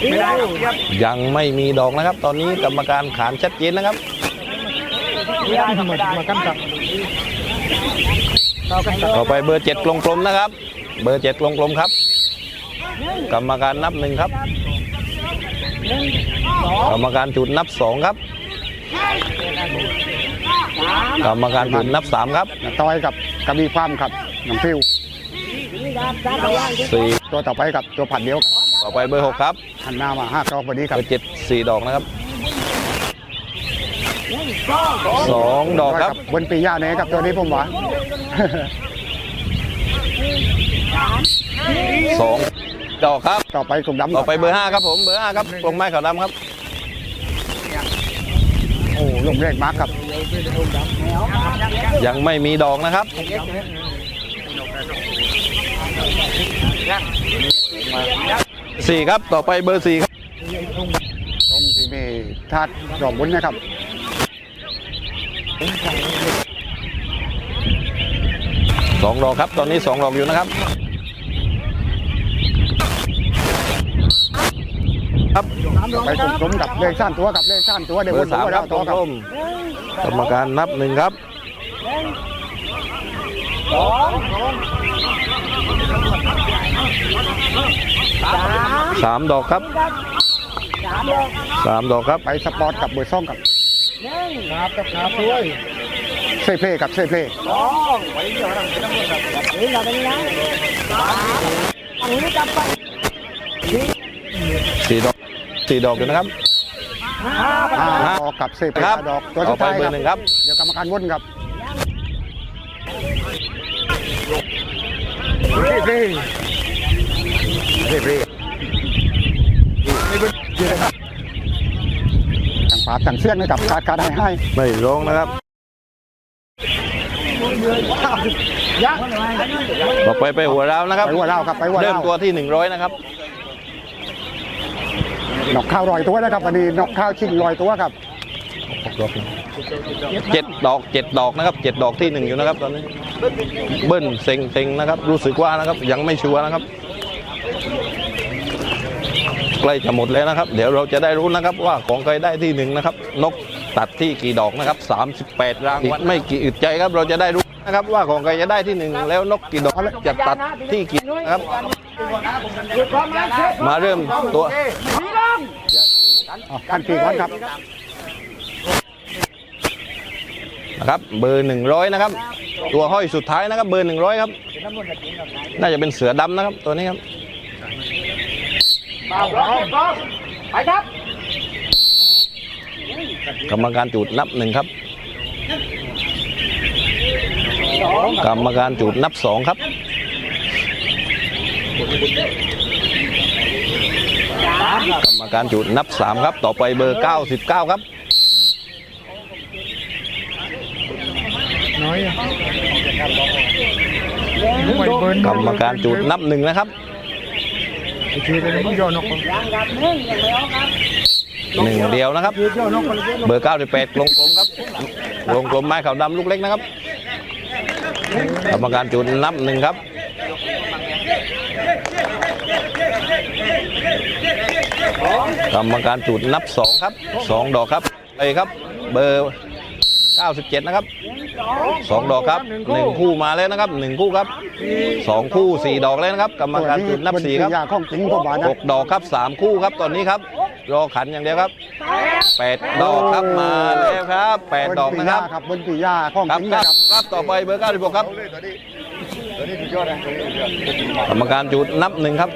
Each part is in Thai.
ไม่ได้ครับเทียบยังไม่มีดอกนะครับ ตอนนี้กรรมการขานชัดเจนนะครับไม่ได้ครับไม่ได้มากันกับเรากันกับต่อไปเบอร์เจ็ดกลมๆนะครับ เบอร์เจ็ดกลมๆครับ กรรมการนับหนึ่งครับ กรรมการจุดนับสองครับ กรรมการจุดนับสามครับต่อยกับกระบี่ความครับน้ำฟิวสี่ตัวต่อไปกับตัวผัดเดียว ต่อไปเบอร์หกครับหันหน้ามาห้าจอพอดีคเบรับอร์เจ็ดสี่ดอกนะครับสองดอกครับบนปีย่าเนี่ยครับตัวนี้ผมว่าสองดอกครับ ต่อไปกลุ่มดำต่อไปเบอร์ห้าครับผมเบอร์ห้าครับกลงไม้ขาวดำครับ โอ้ลงเรกมากครับ ยังไม่มีดอกนะครับ สี่ครับ ต่อไปเบอร์สี่ครับตรงที่มีธาตุดอกบุญนะครับสองดอกครับ ตอนนี้สองดอกอยู่นะครับ ครับไปกลุ่มกลมกับเลขสั้นตัวกับเลขสั้นตัวเดี๋ยวเบวอนร์สามครับต่กอครับลมๆกรรมการนับหนึ่งครับสามดอกครับสามดอกครับไปสปอร์ตกับเบอร์ซ่องกับครับกับขาช่วยเซเพลกับเซเพลสี่ดอกสี่ดอกอยู่นะครับห้าดอกกับเซเพลครับดอกตัวต่สุอดไปท้ายเบคอรับร์หนึ่งครับเดี๋ยวกรรมการวนครับเซเพลเซเพล ต่างฝาต่างเสี้ยนนะครับขาดขาดให้ให้ไม่ร้องนะครับต่อไปไปหัวเราวนะครับไปหัวเราครับไปหัวเริ่มเราตัวที่หนึ่งร้อยนะครับนอกข้าวลอยตัวนะครับวันนี้นอกข้าวชิงลอยตัวครับเจ็ดดอกเจ็ดดอกนะครับเจ็ดดอกที่หนึ่งอยู่นะครับตอนนี้เบิ้ลเซ็งเซ็งนะครับรู้สึกว่านะครับยังไม่ชัวร์นะครับใก ล้จะหมดแล้วนะครับ เดี๋ยวเราจะได้รู้นะครับว่าของใครได้ที่หนึ่งนะครับ นกตัดที่กี่ดอกนะครับ 38 รางวัลไม่กี่อึดใจครับเราจะได้รู้นะครับว่าของใครจะได้ที่หนึ่งแล้วนกกี่ดอกจะตัดที่กี่นะครับ มาเริ่มตัวอ๋อขั้นปีก่อนครับนะครับเบอร์หนึ่งร้อยนะครับ ตัวห้อยสุดท้ายนะครับ เบอร์หนึ่งร้อยครับ น่าจะเป็นเสือดำนะครับตัวนี้ครับ ไปครับ กรรมการจูดนับหนึ่งครับ กรรมการจูดนับสองครับกรรมการจูดนับสามครับ ต่อไปเบอร์เก้าสิบเก้าครับน้อยกรรมการจูดนับหนึ่งนะครับ ไอ้ทีเป็นมึงโยนกหนึ่งเดียวนะครับ เบอร์เก้าสิบแปดลมกลมครับลมกลมไม้ขาวดำลูกเล็กนะครับกรรมการจูดนับหนึ่งครับกรรมการจูดนับสองครับสองดอกครับไปครับ เบอร์ 97 นะครับสองดอกครับหนึ่งคู่มาแล้วนะครับหนึ่งคู่ครับ สองคู่สี่ดอกแล้วนะครับกรรมการจุดนับสี่ครับยาข้องจริงผมว่านะหกดอกครับสามคู่ครับตอนนี้ครับรอขันอย่างเดียวครับแปดดอกครับมาแล้วครับแปดดอกนะครับครับบนปียาข้องครับจริงคนะรับครับครับต่อไปเบอร์96ครับกรรมการจุดนับหนึ่งครับ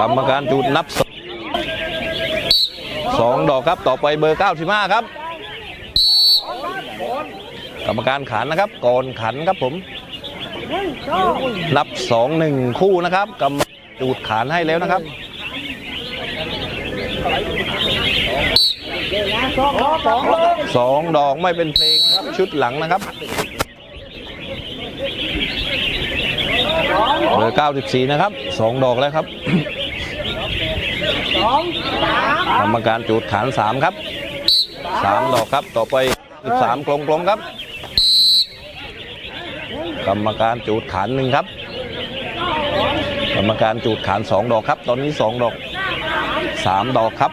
กรรมการจุดนับสองสองดอกครับต่อไปเบอร์95ครับ กรรมการขันนะครับก่อนขันครับผม นับสองหนึ่งคู่นะครับกรรมจูดขานให้แล้วนะครับสองดอกไม่เป็นเพลงนะครับชุดหลังนะครับเบอร์94 นะครับสองดอกแล้วครับกรรมการจูดขานสามครับสามดอกครับต่อไป13กลมๆครับ กรรมการจูดขานหนึ่งครับ กรรมการจูดขานสองดอกครับ ตอนนี้สองดอกสามดอกครับ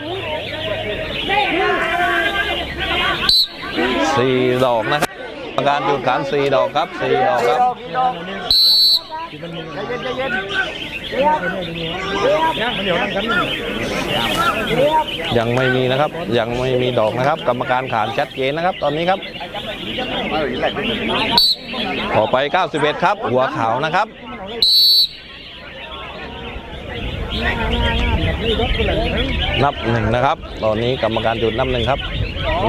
สี่ดอกนะครับกรรมการจูดขานสี่ดอกครับสี่ดอกครับยังกันยังไม่มีนะครับ ยังไม่มีดอกนะครับ กรรมการขานชัดเจนนะครับ ตอนนี้ครับ ต่อไป 91 ครับ หัวขาวนะครับนับหนึ่งนะครับ ตอนนี้กรรมการจุดนับหนึ่งครับ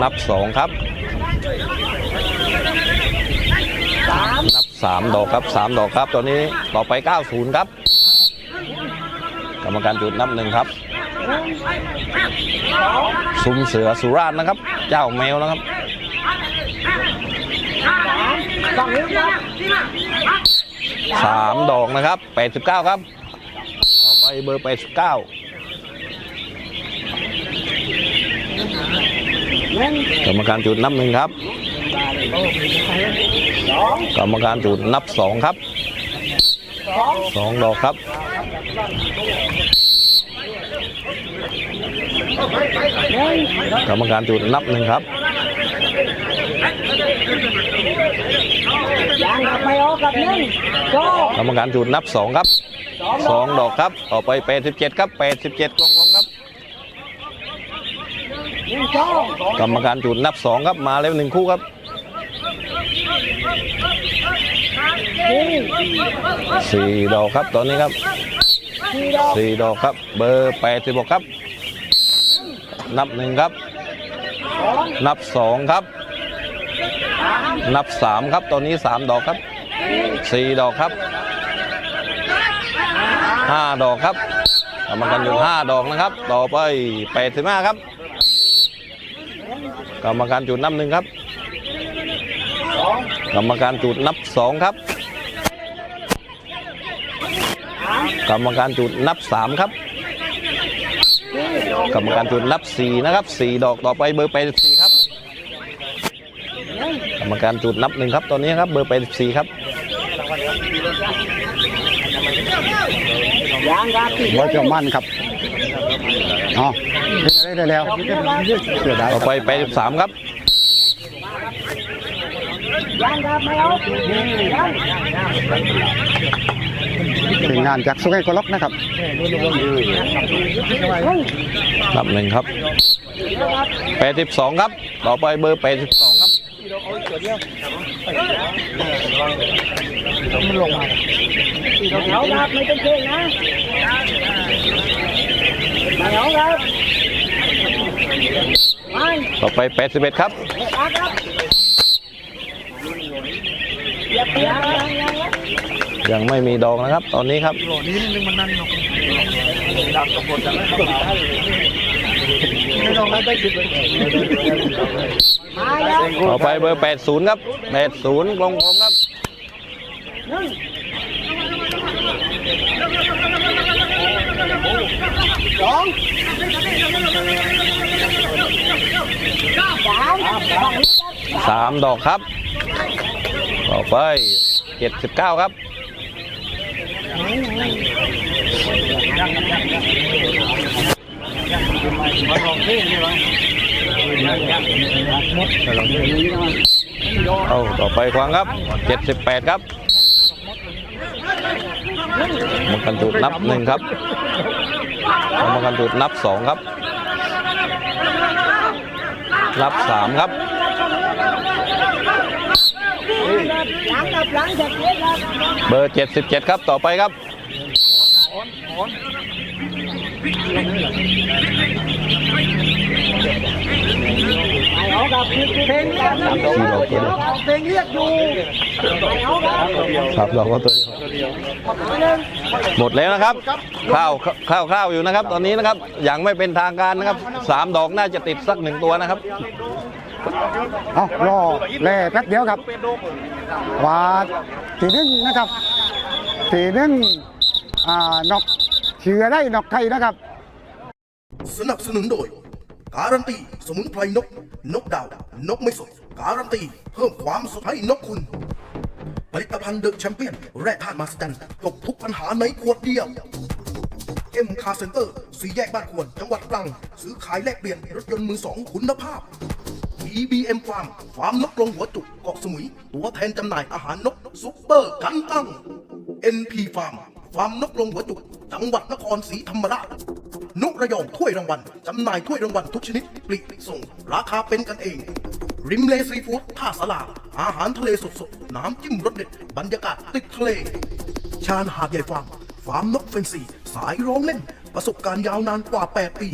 นับสองครับ นับสามดอกครับสามดอกครับ ตอนนี้ต่อไป 90 ครับ กรรมการจุดนับหนึ่งครับ ซุ้มเสือสุราษฎร์นะครับ เจ้าแมวนะครับ สามดอกนะครับ89ครับ ต่อไปเบอร์89กรรมการจุดนับหนึ่งครับ กรรมการจุดนับสองครับสองดอกครับกรรมการจุดนับหนึ่งครับ ยัง กับไม่ออกกับหนึ่งโจกรรมการจุดนับสองครับสองดอกครับต่อไป87ครับ87กลมๆครับหนึ่งโจกรรมการจุดนับสองครับมาแล้วหนึ่งคู่ครับสี่สี่ดอกครับตอนนี้ครับสี่ดอกสี่ดอกครับ เบอร์86ครับ นับหนึ่งครับ นับสองครับ นับสามครับตอนนี้สามดอกครับ สี่ดอกครับห้าดอกครับกรรมการอยู่ห้าดอกนะครับ ต่อไปแปดสิบห้าครับกรรมการจุดนับหนึ่งครับกรรมการจุดนับสองครับ กรรมการจุดนับสามครับ กรรมการจุดนับสี่นะครับสี่ดอกต่อไปเบอร์แปดสี่ครับ กรรมการจุดนับหนึ่งครับตอนนี้ครับเบอร์แปดสี่ครับ ยังกับสี่ไว้เจ้ามั่นครับอ๋อได้ได้แล้วเสียดายต่อไปแปดสามครับยังกับไม่ออกยังทีมงานจากสุไหงโกล็อกนะครับนับหนึ่งครับแปดสิบสองครับ ต่อไปเบอร์แปดสิบ มันลงมาไม่เอาครับไม่ต้องเก่งนะไม่เอาครับไม่ต่อไปแปดสิบเอ็ดครับไม่เอาครับอย่าเปลี่ยนยังยังยังยังไม่มีดอกนะครับ ตอนนี้ครับโหลนี้นึงมันนั่นเนาะไม่ ต้องได้คิดเลยมาแล้วต่อไปเบอร์แปดศูนย์ครับแปดศูนย์กลมๆครับหนึ่งสองสามดอกครับ ต่อไปเจ็ดสิบเก้าครับ เอาต่อไปควางครับ 78 ครับกรรมการจุดนับหนึ่งครับกรรมการจุดนับสองครับนับสามครับหลังกับหลังจะเสียครับเบอร์ 77 ครับต่อไปครับ เอาครับเพลงเรียกอยู่สี่ดอกเพลงเรียกอยู่เอาครับดอกก็ตัวเดียวหมดแล้วนะครับ ข้าวข้าวข้าวอยู่นะครับ ตอนนี้นะครับยังไม่เป็นทางการนะครับสามดอกน่าจะติดสักหนึ่งตัวนะครับเอารอแล่แป๊บเดียวครับว่าทีนึงนะครับทีนึงอ่านก เชื่อได้นกไทยนะครับ สนับสนุนโดย การันตีสมุนไพรนก นกดาว นกไม่สด การันตีเพิ่มความสดให้นกคุณ ผลิตภัณฑ์เดอะแชมเปี้ยน แร่ธาตุมาสจันจบทุกปัญหาในขวดเดียวเอ็มคาเซ็นเตอร์สีแยกบ้านควร จังหวัดตรัง ซื้อขายแลกเปลี่ยน รถยนต์มือสองคุณภาพ EBM Farm ฟาร์มนกกรงหัวจุกเกาะสมุย ตัวแทนจำหน่ายอาหารนกซุปเปอร์กันตั้ง NP Farm ฟาร์มนกลงหัวจุก จังหวัดนครศรีธรรมราชนกระยองถ้วยรางวัลจำหน่ายถ้วยรางวัลทุกชนิดปลีกส่ง ราคาเป็นกันเอง ริมเลซีฟู้ดท่าสลา อาหารทะเลสดๆ น้ำจิ้มรสเด็ด บรรยากาศติดทะเล ชาญหาดใหญ่ฟาร์มฟาร์มนกเฟนซี สายร้องเล่น ประสบการณ์ยาวนานกว่า 8 ปี